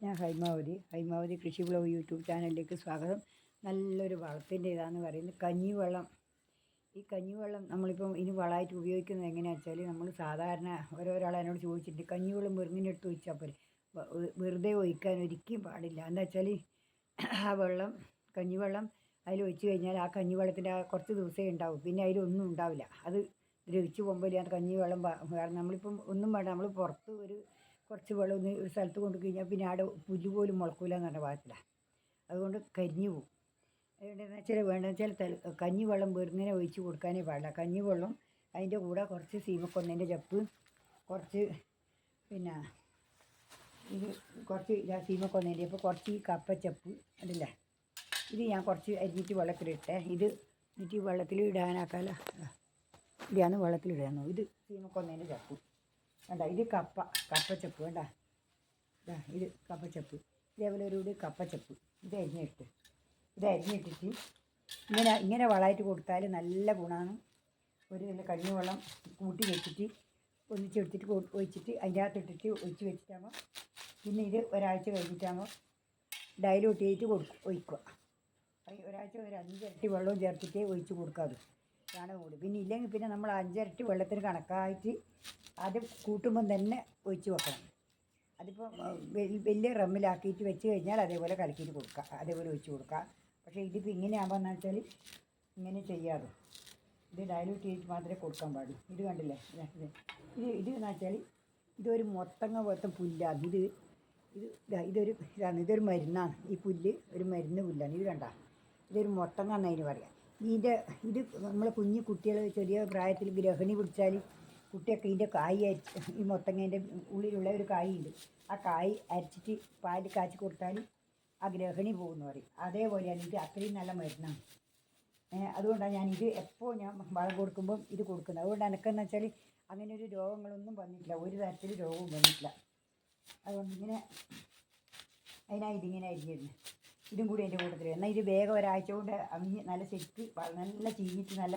ഞാൻ ഹൈമാവതി ഹൈമാവതി കൃഷി blog YouTube ചാനലിലേക്ക് സ്വാഗതം. നല്ലൊരു വളത്തിന്റെ ഇതാന്ന് പറയുന്നത് കഞ്ഞിവെള്ളം. ഈ കഞ്ഞിവെള്ളം നമ്മളിപ്പം ഇനി വളമായിട്ട് ഉപയോഗിക്കുന്നത് എങ്ങനെയാണെന്ന് വെച്ചാൽ നമ്മൾ സാധാരണ ഓരോരാൾ എന്നോട് ചോദിച്ചിട്ടുണ്ട് കഞ്ഞിവെള്ളം വെറുങ്ങിനെടുത്ത് ഒഴിച്ചാൽ പോലെ വെറുതെ ഒഴിക്കാൻ ഒരിക്കലും പാടില്ല. എന്താ വെച്ചാൽ ആ വെള്ളം കഞ്ഞിവെള്ളം അതിൽ ഒഴിച്ച് കഴിഞ്ഞാൽ ആ കഞ്ഞിവെള്ളത്തിന്റെ ആ കുറച്ച് ദിവസമേ ഉണ്ടാവും പിന്നെ അതിലൊന്നും ഉണ്ടാവില്ല. അത് ദ്രവിച്ച് പോകുമ്പോൾ ഇല്ലാത്ത കഞ്ഞിവെള്ളം കാരണം നമ്മളിപ്പം ഒന്നും വേണ്ട നമ്മൾ പുറത്ത് ഒരു കുറച്ച് വെള്ളം ഒന്ന് ഒരു സ്ഥലത്ത് കൊണ്ട് കഴിഞ്ഞാൽ പിന്നെ അവിടെ പുല്ല് പോലും മുളക്കൂല എന്ന് പറഞ്ഞ ഭാഗത്തിലാണ് അതുകൊണ്ട് കരിഞ്ഞു പോകും അതുകൊണ്ടെന്ന് വെച്ചാൽ വേണ്ടതെന്ന് വെച്ചാൽ തെള- കഞ്ഞിവെള്ളം വെറുങ്ങനെ ഒഴിച്ച് കൊടുക്കാനേ പാടില്ല. കഞ്ഞിവെള്ളം അതിന്റെ കൂടെ കുറച്ച് സീമക്കൊന്നേന്റെ ചപ്പ് കുറച്ച് പിന്നെ ഇത് കുറച്ച് ഇതാ സീമക്കൊന്നേന്റെ അപ്പോൾ കുറച്ച് ഈ കപ്പച്ചപ്പ് ഉണ്ടല്ലേ? ഇത് ഞാൻ കുറച്ച് അരിഞ്ഞിട്ട് വെള്ളത്തിലിട്ടെ ഇത് എന്നിട്ട് വെള്ളത്തിൽ ഇടാനാക്കാല. ഇതാണ് വെള്ളത്തിലിടാന്നു ഇത് സീമക്കൊന്നേന്റെ ചപ്പ്. വേണ്ട ഇത് കപ്പ കപ്പച്ചപ്പ് വേണ്ട ഇത് കപ്പച്ചപ്പ്. ഇതേപോലെ ഒരു കൂടി കപ്പച്ചപ്പ്. ഇത് അരിഞ്ഞിട്ട്. ഇത് അരിഞ്ഞിട്ടിട്ട് ഇങ്ങനെ ഇങ്ങനെ വളമായിട്ട് കൊടുത്താൽ നല്ല ഗുണമാണ് ഒരു നല്ല കഞ്ഞിവെള്ളം കൂട്ടി വെച്ചിട്ട് ഒന്നിച്ച് എടുത്തിട്ട് ഒഴിച്ചിട്ട് അതിന്റെ അകത്തിട്ടിട്ട് ഒഴിച്ച് വെച്ചിട്ടാകുമ്പോൾ പിന്നെ ഇത് ഒരാഴ്ച കഴിഞ്ഞിട്ടാകുമ്പോൾ ഡയലൂട്ട് ചെയ്തിട്ട് കൊടുക്കും ഒഴിക്കുക ഒരാഴ്ച ഒരു അഞ്ചിരട്ടി വെള്ളവും ചേർത്തിട്ട് ഒഴിച്ച് കൊടുക്കാതെ ചാണകം കൂടി പിന്നെ ഇല്ലെങ്കിൽ പിന്നെ നമ്മൾ അഞ്ചരട്ടി വെള്ളത്തിന് കണക്കായിട്ട് അത് കൂട്ടുമ്പം തന്നെ ഒഴിച്ച് വെക്കണം. അതിപ്പോൾ വലിയ റമ്മിലാക്കിയിട്ട് വെച്ച് കഴിഞ്ഞാൽ അതേപോലെ കലക്കിയിട്ട് കൊടുക്കുക അതേപോലെ ഒഴിച്ച് കൊടുക്കുക പക്ഷേ ഇതിപ്പോൾ ഇങ്ങനെ ആകുമ്പോൾ എന്ന് വെച്ചാൽ ഇങ്ങനെ ചെയ്യാതെ ഇത് ഡയലൂട്ട് ചെയ്തിട്ട് മാത്രമേ കൊടുക്കാൻ പാടൂ ഇത് കണ്ടില്ലേ? ഇതാ ഇത് എന്ന് വെച്ചാൽ ഇതൊരു മൊത്തങ്ങ പോലത്തെ പുല്ലാണ്. ഇത് ഇതാ ഇതൊരു ഇതാണ് ഇതൊരു മരുന്നാണ്. ഈ പുല്ല് ഒരു മരുന്ന് പുല്ലാണ്. ഇത് കണ്ട? ഇതൊരു മൊത്തങ്ങ എന്നതിന് പറയാം? ഇതിന്റെ ഇത് നമ്മളെ കുഞ്ഞു കുട്ടികൾ ചെറിയ പ്രായത്തിൽ ഗ്രഹിണി പിടിച്ചാൽ കുട്ടിയൊക്കെ ഇതിന്റെ കായ് അരിച്ച് ഈ മൊത്തങ്ങേന്റെ ഉള്ളിലുള്ള ഒരു കായുണ്ട്. ആ കായ് അരച്ചിട്ട് പാൽ കാച്ചി കൊടുത്താൽ ആ ഗ്രഹിണി പോകുമെന്ന് പറയും. അതേപോലെയാണ് ഇത് അത്രയും നല്ല മരുന്നാണ്. അതുകൊണ്ടാണ് ഞാൻ ഇത് എപ്പോൾ ഞാൻ വളം കൊടുക്കുമ്പം ഇത് കൊടുക്കുന്നത്. അതുകൊണ്ട് എനിക്കെന്ന് വെച്ചാൽ അങ്ങനെ ഒരു രോഗങ്ങളൊന്നും വന്നിട്ടില്ല. ഒരു തരത്തിൽ രോഗവും വന്നിട്ടില്ല. അതുകൊണ്ട് ഇങ്ങനെ അതിനായി ഇതിങ്ങനെ അരിഞ്ഞിരുന്നത് ഇതും കൂടി എന്റെ കൂട്ടത്തിൽ എന്നാൽ ഇത് വേഗം ഒരാഴ്ച കൊണ്ട് അവിഞ്ഞ് നല്ല ശരിക്ക് നല്ല ചീഞ്ഞിട്ട് നല്ല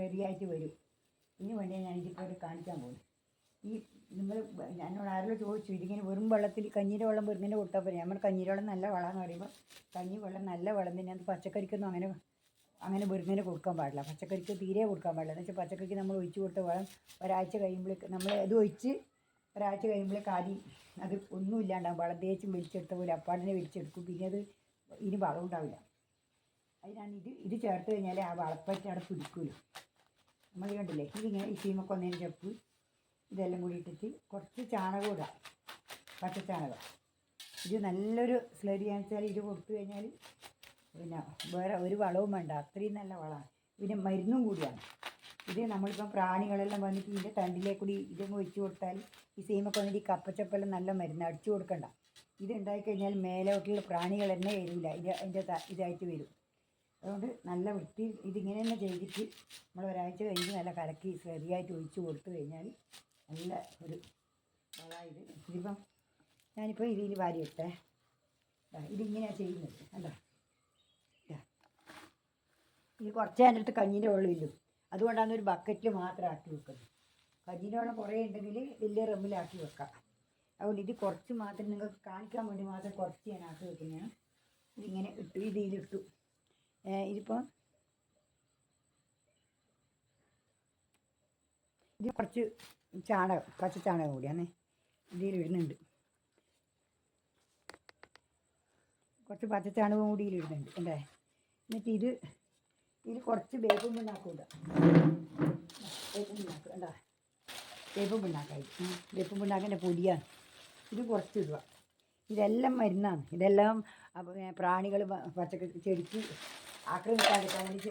റെഡിയായിട്ട് വരും. ഇനി വേണ്ടിയാണ് ഞാൻ ഇതിപ്പോൾ ഇത് കാണിക്കാൻ പോകും ഈ നിങ്ങൾ എന്നോട് ആരെങ്കിലും ചോദിച്ചു ഇതിങ്ങനെ വെറും വെള്ളത്തിൽ കഞ്ഞീന്റെ വെള്ളം വെറുങ്ങനെ കൊടുത്താൽ പോരെ നമ്മൾ കഞ്ഞീന്റെ വെള്ളം നല്ല വളമെന്ന് പറയുമ്പോൾ കഞ്ഞി വെള്ളം നല്ല വളം തന്നെ. അത് പച്ചക്കറിക്കൊന്നും അങ്ങനെ അങ്ങനെ വെറുങ്ങനെ കൊടുക്കാൻ പാടില്ല. പച്ചക്കറിക്ക് തീരെ കൊടുക്കാൻ പാടില്ല. എന്ന് വെച്ചാൽ പച്ചക്കറിക്ക് നമ്മൾ ഒഴിച്ച് കൊടുത്ത വളം ഒരാഴ്ച കഴിയുമ്പോഴേക്ക് നമ്മൾ അത് ഒഴിച്ച് ഒരാഴ്ച കഴിയുമ്പോൾ കാര്യം അത് ഒന്നും ഇല്ലാണ്ടാവും. വളം തേച്ച് വലിച്ചെടുത്ത പോലെ അപ്പാടിനെ വലിച്ചെടുക്കും പിന്നെ അത് ഇനി വളം ഉണ്ടാവില്ല. അതിനാണ് ഇത് ഇത് ചേർത്ത് കഴിഞ്ഞാൽ ആ വളപ്പറ്റ അവിടെ പിടിക്കുമല്ലോ നമ്മൾ കണ്ടില്ലേ? ഇതിങ്ങനെ ഈ ഒന്നേ ചപ്പ് ഇതെല്ലാം കൂടി ഇട്ടിട്ട് കുറച്ച് ചാണകം ഇടാം. പച്ചച്ചാണകം. ഇത് നല്ലൊരു സ്ലരിയാണെന്ന് വെച്ചാൽ ഇത് കൊടുത്തു കഴിഞ്ഞാൽ പിന്നെ വേറെ ഒരു വളവും വേണ്ട. അത്രയും നല്ല വളമാണ്. പിന്നെ മരുന്നും കൂടിയാണ്. ഇത് നമ്മളിപ്പം പ്രാണികളെല്ലാം വന്നിട്ട് ഇതിന്റെ തണ്ടിലേ കൂടി ഇതങ്ങ് ഒഴിച്ചു കൊടുത്താൽ ഈ സീമൊക്കെ വന്നിട്ട് ഈ കപ്പച്ചപ്പെല്ലാം നല്ല മരുന്ന് അടിച്ചു കൊടുക്കണ്ട. ഇത് ഉണ്ടായിക്കഴിഞ്ഞാൽ മേലോട്ടുള്ള പ്രാണികൾ തന്നെ വരില്ല. ഇത് അതിന്റെ ഇതായിട്ട് വരും. അതുകൊണ്ട് നല്ല വൃത്തി ഇതിങ്ങനെ തന്നെ ചെയ്തിട്ട് നമ്മൾ ഒരാഴ്ച കഴിഞ്ഞ് നല്ല കലക്കി ശരിയായിട്ട് ഒഴിച്ചു കൊടുത്തു കഴിഞ്ഞാൽ നല്ല ഒരു വളമായത് ഇത് ഇതിപ്പം ഞാനിപ്പോൾ ഇതിൽ വാരിയിട്ടെ ഇട്ടേ ഇതിങ്ങനെയാണ് ചെയ്യുന്നത്. അല്ല. ഇത് കുറച്ച് നേരത്ത് കഞ്ഞിന്റെ വെള്ളമില്ലു. അതുകൊണ്ടാണ് ഒരു ബക്കറ്റിൽ മാത്രം ആക്കി വെക്കുന്നത്. വെള്ളം കുറേ ഉണ്ടെങ്കിൽ വലിയ റമ്മിലാക്കി വെക്കാം. അതുകൊണ്ട് ഇത് കുറച്ച് മാത്രം നിങ്ങൾക്ക് കാണിക്കാൻ വേണ്ടി മാത്രം കുറച്ച് ഞാൻ ആക്കി വെക്കുന്നതാണ്. ഇങ്ങനെ ഇട്ടു ഇതിലിട്ടു ഇതിപ്പോൾ ഇത് കുറച്ച് ചാണകം പച്ച ചാണകം കൂടിയാണ്. ഇതിലിടുന്നുണ്ട് കുറച്ച് പച്ച ചാണകവും കൂടി ഇതിലിടുന്നുണ്ട് അല്ലേ എന്നിട്ട് ഇത് ഇതിൽ കുറച്ച് വേപ്പും പിണ്ണാക്കൂട വേപ്പും പിണ്ണാക്ക് കണ്ടാ? വേപ്പും പിണ്ണാക്കായി വേപ്പും പിണ്ണാക്കിന്റെ പൊടിയാണ്. ഇത് കുറച്ച് ഇടുക. ഇതെല്ലാം മരുന്നാണ്. ഇതെല്ലാം പ്രാണികൾ പച്ചക്കറി ചെടിക്ക് ആക്രമിക്കാതിരിക്കാൻ വേണ്ടി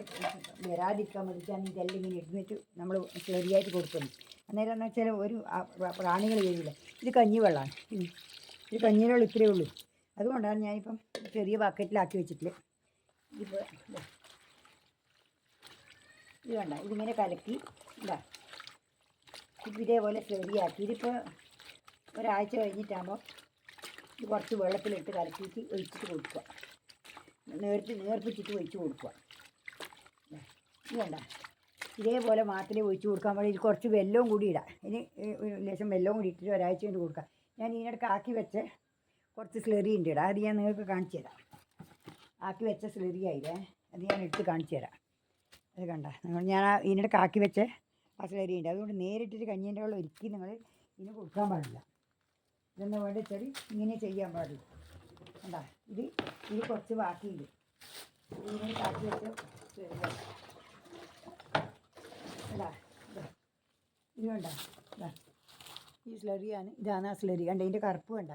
വരാതിരിക്കാൻ വേണ്ടിയിട്ടാണ് ഇതെല്ലാം ഇങ്ങനെ ഇടുന്നിട്ട് നമ്മൾ ചെറിയായിട്ട് കൊടുക്കുന്നത്. അന്നേരം എന്ന് വെച്ചാൽ ഒരു പ്രാണികൾ വരില്ല ഇത് കഞ്ഞിവെള്ളമാണ് ഇത് ഇത് കഞ്ഞിവെള്ളം ഇത്രയേ ഉള്ളൂ. അതുകൊണ്ടാണ് ഞാനിപ്പം ചെറിയ ബക്കറ്റിലാക്കി വെച്ചിട്ടില്ല. ഇപ്പോൾ ഇത് വേണ്ട ഇതിങ്ങനെ കലക്കി ഇതാ. ഇതേപോലെ ശരിയാക്കി ഇതിപ്പോൾ ഒരാഴ്ച കഴിഞ്ഞിട്ടാകുമ്പോൾ ഇത് കുറച്ച് വെള്ളത്തിലിട്ട് കലക്കിയിട്ട് ഒഴിച്ചിട്ട് കൊടുക്കുക. നേർത്തി നേർപ്പിച്ചിട്ട് ഒഴിച്ച് കൊടുക്കുക. ഇത്. വേണ്ട ഇതേപോലെ മാത്രമേ ഒഴിച്ച് കൊടുക്കാൻ പാടില്ല ഇത് കുറച്ച് വെല്ലവും കൂടി ഇടാം. ഇനി ലേശം വെല്ലവും കൂടി ഇട്ടിട്ട് ഒരാഴ്ച കൊണ്ട് കൊടുക്കാം. ഞാൻ ഇതിനിടയ്ക്ക് ആക്കി വെച്ച കുറച്ച് സ്ലെറി ഉണ്ട് ഇടാം. അത് ഞാൻ നിങ്ങൾക്ക് കാണിച്ചു തരാം. ആക്കി വെച്ച സ്ലെറി ആയില്ലേ? അത് ഞാൻ എടുത്ത് കാണിച്ചു തരാം. അത് കണ്ട. നിങ്ങൾ ഞാൻ ഇതിനിടെ കാക്കി വെച്ച പച്ചലരിയുണ്ട് അതുകൊണ്ട് നേരിട്ടിട്ട് കഞ്ഞീന്റെ വെള്ളം ഒരുക്കി നിങ്ങൾ ഇതിന് കൊടുക്കാൻ പാടില്ല. ഇതെന്ന് വേണ്ട വെച്ചാൽ ഇങ്ങനെ ചെയ്യാൻ പാടില്ല. കണ്ട? ഇത് ഇത് കുറച്ച് ബാക്കിയുണ്ട്. ഇതിനെ കാക്കി വെച്ച ഇതാ. ഇത് ഇതാ. ഈ സ്ലറിയാണ് ഇതാണ് ആ സ്ലറി കണ്ട? ഇതിന്റെ കറുപ്പ് കണ്ട?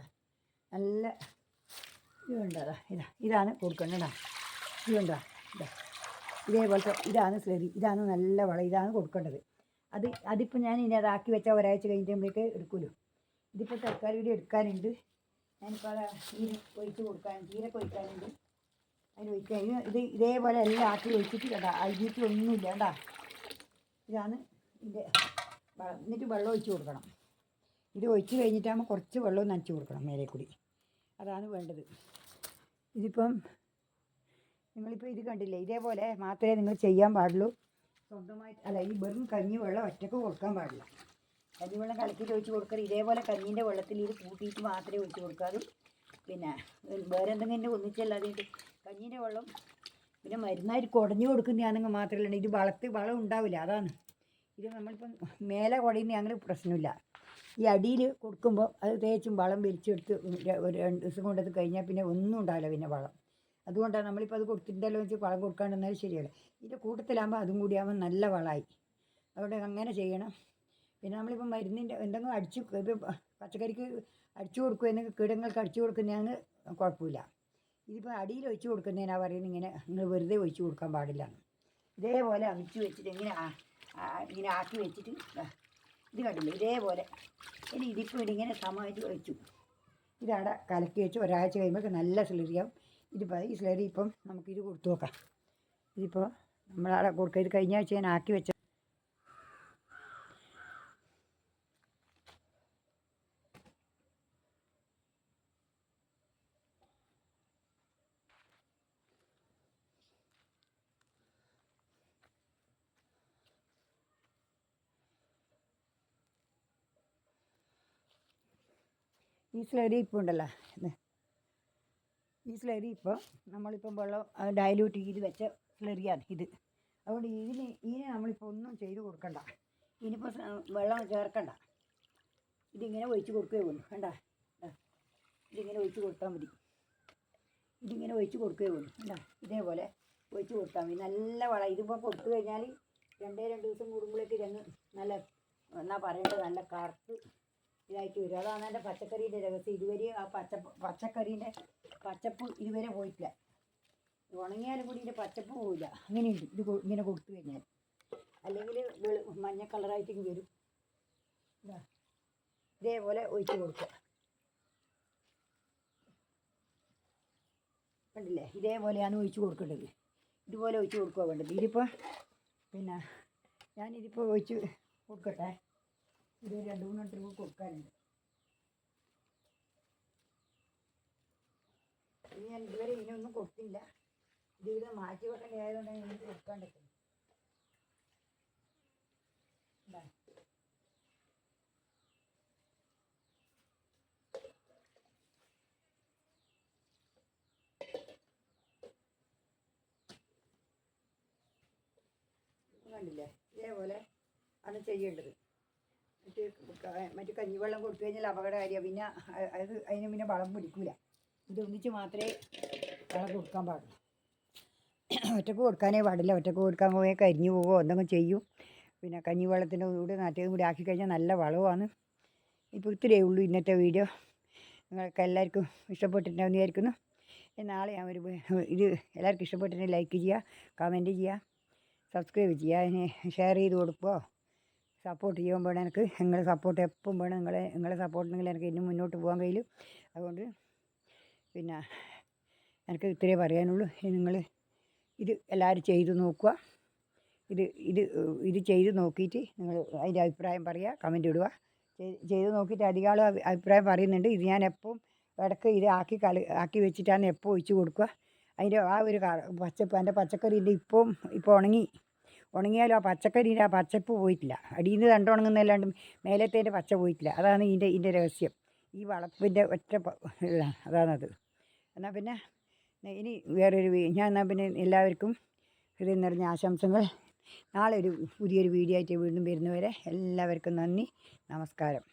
നല്ല ഇത് വേണ്ട ഇതാ. ഇതാണ് കൊടുക്കേണ്ടതാ ഇത് വേണ്ട ഇതാ. ഇതേപോലത്തെ ഇതാണ് സ്ലറി ഇതാണ് നല്ല വളം ഇതാണ് കൊടുക്കേണ്ടത്. അത് അതിപ്പോൾ ഞാൻ ഇനി അതാക്കി വെച്ചാൽ ഒരാഴ്ച കഴിഞ്ഞിട്ടുമ്പോഴേക്ക് എടുക്കുമല്ലോ. ഇതിപ്പോൾ തക്കാളി കൂടി എടുക്കാനുണ്ട്. ഞാനിപ്പോൾ അതാ ഈ ഒഴിച്ച് കൊടുക്കാൻ ചീരക്ക് ഒഴിക്കാനുണ്ട് അതിന് ഒഴിക്കാൻ ഇത് ഇത് ഇതേപോലെ എല്ലാം ആക്കി ഒഴിച്ചിട്ട് കേട്ടോ അരിഞ്ഞിട്ട് ഒന്നുമില്ല കേട്ടോ ഇതാണ് ഇതിന്റെ എന്നിട്ട് വെള്ളം ഒഴിച്ച് കൊടുക്കണം. ഇത് ഒഴിച്ച് കഴിഞ്ഞിട്ടാകുമ്പോൾ കുറച്ച് വെള്ളം നനച്ച് കൊടുക്കണം മേലെ കൂടി. അതാണ് വേണ്ടത്. ഇതിപ്പം നിങ്ങളിപ്പോൾ ഇത് കണ്ടില്ലേ? ഇതേപോലെ മാത്രമേ നിങ്ങൾ ചെയ്യാൻ പാടുള്ളൂ. സ്വന്തമായിട്ട് അല്ല ഈ വെറും കഞ്ഞി വെള്ളം ഒറ്റയ്ക്ക് കൊടുക്കാൻ പാടില്ല. കഞ്ഞി വെള്ളം കലക്കി ഒഴിച്ച് കൊടുക്കരുത്. ഇതേപോലെ കഞ്ഞീന്റെ വെള്ളത്തിൽ ഇത് കൂട്ടിയിട്ട് മാത്രമേ ഒഴിച്ച് കൊടുക്കാറു പിന്നെ വേറെ എന്തെങ്കിലും ഒന്നിച്ചല്ലാതെ കഞ്ഞീന്റെ വെള്ളം. പിന്നെ മരുന്നായിട്ട് കുടഞ്ഞു കൊടുക്കുന്നതാണെങ്കിൽ മാത്രമല്ല ഇത് വളത്ത് വളം ഉണ്ടാവില്ല. അതാണ്. ഇത് നമ്മളിപ്പം മേലെ കുടയുന്ന അങ്ങനെ പ്രശ്നമില്ല. ഈ അടിയിൽ കൊടുക്കുമ്പോൾ അത് തേച്ചും വളം വലിച്ചെടുത്ത് ഒരു രണ്ട് ദിവസം കൊണ്ടത് കഴിഞ്ഞാൽ പിന്നെ ഒന്നും ഉണ്ടാവില്ല പിന്നെ വളം. അതുകൊണ്ടാണ് നമ്മളിപ്പോൾ അത് കൊടുത്തിട്ടുണ്ടല്ലോ വെച്ച് വളം കൊടുക്കാണ്ടെന്നാൽ ശരിയല്ല. ഇതിന്റെ കൂട്ടത്തിലാകുമ്പോൾ അതും കൂടിയാകുമ്പോൾ നല്ല വളമായി. അതുകൊണ്ട് അങ്ങനെ ചെയ്യണം. പിന്നെ നമ്മളിപ്പോൾ മരുന്നിന്റെ എന്തെങ്കിലും അടിച്ചു പച്ചക്കറിക്ക് അടിച്ചു കൊടുക്കുകയെന്ന് കീടങ്ങൾക്ക് അടിച്ചു കൊടുക്കുന്നതാണ് കുഴപ്പമില്ല. ഇതിപ്പോൾ അടിയിൽ ഒഴിച്ച് കൊടുക്കുന്നതിനാണ് പറയുന്നത് ഇങ്ങനെ നിങ്ങൾ വെറുതെ ഒഴിച്ച് കൊടുക്കാൻ പാടില്ല ഇതേപോലെ അമിച്ച് വെച്ചിട്ട് ഇങ്ങനെ ഇങ്ങനെ ആക്കി വെച്ചിട്ട് ഇത് കണ്ടില്ല? ഇതേപോലെ ഇനി ഇതിപ്പോൾ ഇങ്ങനെ സമമായിട്ട് ഒഴിച്ചു. ഇതവിടെ കലക്കി വെച്ച് ഒരാഴ്ച കഴിയുമ്പോൾ നല്ല സ്ലറിയാവും ഇതിപ്പോൾ ഈ സ്ലറി ഇപ്പം നമുക്കിത് കൊടുത്തു നോക്കാം. ഇതിപ്പോൾ നമ്മളവിടെ കൊടുക്കുക ഇത് കഴിഞ്ഞ ആഴ്ച ഞാൻ ആക്കി വെച്ച ഈ സ്ലറി ഇപ്പം ഉണ്ടല്ലോ ഇത്. ഈ സ്ലറി ഇപ്പോൾ നമ്മളിപ്പം വെള്ളം ഡയലൂട്ട് ചെയ്ത് വെച്ച സ്ലറിയാണ് ഇത്. അതുകൊണ്ട് ഇതിന് ഇതിന് നമ്മളിപ്പോൾ ഒന്നും ചെയ്ത് കൊടുക്കണ്ട. ഇനിയിപ്പോൾ വെള്ളം ചേർക്കണ്ട. ഇതിങ്ങനെ ഒഴിച്ച് കൊടുക്കുകയേ ഉള്ളൂ. കണ്ട? ഇതിങ്ങനെ ഒഴിച്ച് കൊടുത്താൽ മതി. ഇതിങ്ങനെ ഒഴിച്ച് കൊടുക്കുകയേ ഉള്ളൂ. കണ്ട? ഇതേപോലെ ഒഴിച്ച് കൊടുത്താൽ മതി. നല്ല വളം ഇതിപ്പോൾ കൊടുത്തു കഴിഞ്ഞാൽ രണ്ടേ രണ്ട് ദിവസം കൂടുമ്പോഴേക്ക് രങ്ങ് നല്ല എന്നാ പറയേണ്ടത് നല്ല കറുത്ത് ഇതായിട്ട് വരും അതാണ് എന്റെ പച്ചക്കറീന്റെ രഹസ്യം. ഇതുവരെ ആ പച്ച പച്ചക്കറീന്റെ പച്ചപ്പ് ഇതുവരെ പോയിട്ടില്ല. ഉണങ്ങിയാലും കൂടി ഇതിന്റെ പച്ചപ്പ് പോവില്ല. അങ്ങനെയുണ്ട്. ഇത് ഇങ്ങനെ കൊടുത്തു കഴിഞ്ഞാൽ. അല്ലെങ്കിൽ മഞ്ഞ കളറായിട്ടേക്ക് വരും. ഇതേപോലെ ഒഴിച്ച് കൊടുക്കുക. കണ്ടില്ലേ? ഇതേപോലെയാണ് ഒഴിച്ച് കൊടുക്കേണ്ടത്. ഇതുപോലെ ഒഴിച്ച് കൊടുക്കുക വേണ്ടത്. ഇതിപ്പോൾ പിന്നെ ഞാനിതിപ്പോൾ ഒഴിച്ച് കൊടുക്കട്ടെ. ഇത് രണ്ട് മൂന്ന് കൂടി കൊടുക്കാനുണ്ട്. ഇത് ഞാൻ ഇതുവരെ ഇതിനൊന്നും കൊടുത്തില്ല. ഇത് മാറ്റി വെക്കേണ്ട ആയതുകൊണ്ട് ഞാൻ. ഇത്. കണ്ടില്ലേ? ഇതേപോലെ ആണ് ചെയ്യേണ്ടത്. മറ്റ് മറ്റ് കഞ്ഞിവെള്ളം കൊടുത്തു കഴിഞ്ഞാൽ അപകടകാരിയാണ് പിന്നെ അത് അതിന് പിന്നെ വളം പിടിക്കൂല. ഇത് ഒന്നിച്ച് മാത്രമേ വളം കൊടുക്കാൻ പാടുള്ളൂ. ഒറ്റയ്ക്ക് കൊടുക്കാനേ പാടില്ല. ഒറ്റയ്ക്ക് കൊടുക്കാൻ പോയാൽ കരിഞ്ഞു പോകുമോ എന്തെങ്കിലും ചെയ്യും. പിന്നെ കഞ്ഞിവെള്ളത്തിന്റെ കൂടെ നാട്ടിൽ കൂടി ആക്കി കഴിഞ്ഞാൽ നല്ല വളമാണ് ഇപ്പോൾ ഇത്രയേ ഉള്ളൂ ഇന്നത്തെ വീഡിയോ. നിങ്ങൾക്ക് എല്ലാവർക്കും ഇഷ്ടപ്പെട്ടിട്ടുണ്ടാവുമെന്ന് വിചാരിക്കുന്നു നാളെ ഞാൻ ഒരു ഇത് എല്ലാവർക്കും ഇഷ്ടപ്പെട്ടിട്ടുണ്ടെങ്കിൽ ലൈക്ക് ചെയ്യുക കമന്റ് ചെയ്യുക സബ്സ്ക്രൈബ് ചെയ്യുക ഷെയർ ചെയ്ത് കൊടുക്കുമോ സപ്പോർട്ട് ചെയ്യാൻ വേണം എനിക്ക് നിങ്ങളെ സപ്പോർട്ട് എപ്പം വേണം നിങ്ങളെ നിങ്ങളെ സപ്പോർട്ട് ഉണ്ടെങ്കിൽ എനിക്ക് ഇനി മുന്നോട്ട് പോകാൻ കഴിയും. അതുകൊണ്ട് പിന്നെ എനിക്ക് ഇത്രയേ പറയാനുള്ളൂ. നിങ്ങൾ ഇത് എല്ലാവരും ചെയ്തു നോക്കുക. ഇത് ഇത് ഇത് ചെയ്ത് നോക്കിയിട്ട് നിങ്ങൾ അതിന്റെ അഭിപ്രായം പറയുക കമന്റ് ഇടുക. ചെയ്- ചെയ്ത് നോക്കിയിട്ട് അധികം അഭിപ്രായം പറയുന്നുണ്ട്. ഇത് ഞാൻ എപ്പം ഇടയ്ക്ക് ഇത് ആക്കി കളി ആക്കി വെച്ചിട്ടാണ് എപ്പോൾ ഒഴിച്ച് കൊടുക്കുക. അതിന്റെ ആ ഒരു പച്ചപ്പ് എന്റെ പച്ചക്കറി ഇപ്പം ഇപ്പോൾ ഉണങ്ങി. ഉണങ്ങിയാലും ആ പച്ചക്കറീന്റെ ആ പച്ചപ്പ് പോയിട്ടില്ല. അടിയിൽ നിന്ന് രണ്ട് ഉണങ്ങുന്നതല്ലാണ്ട് മേലത്തേന്റെ പച്ച പോയിട്ടില്ല. അതാണ് ഇതിന്റെ ഇതിന്റെ രഹസ്യം. ഈ വളപ്പിന്റെ ഒറ്റ അതാണത്. എന്നാൽ പിന്നെ ഇനി വേറൊരു ഞാൻ എന്നാൽ പിന്നെ എല്ലാവർക്കും ഹൃദയം നിറഞ്ഞ ആശംസകൾ. നാളെ ഒരു പുതിയൊരു വീഡിയോ ആയിട്ട് വീണ്ടും വരുന്നവരെ എല്ലാവർക്കും നന്ദി നമസ്കാരം.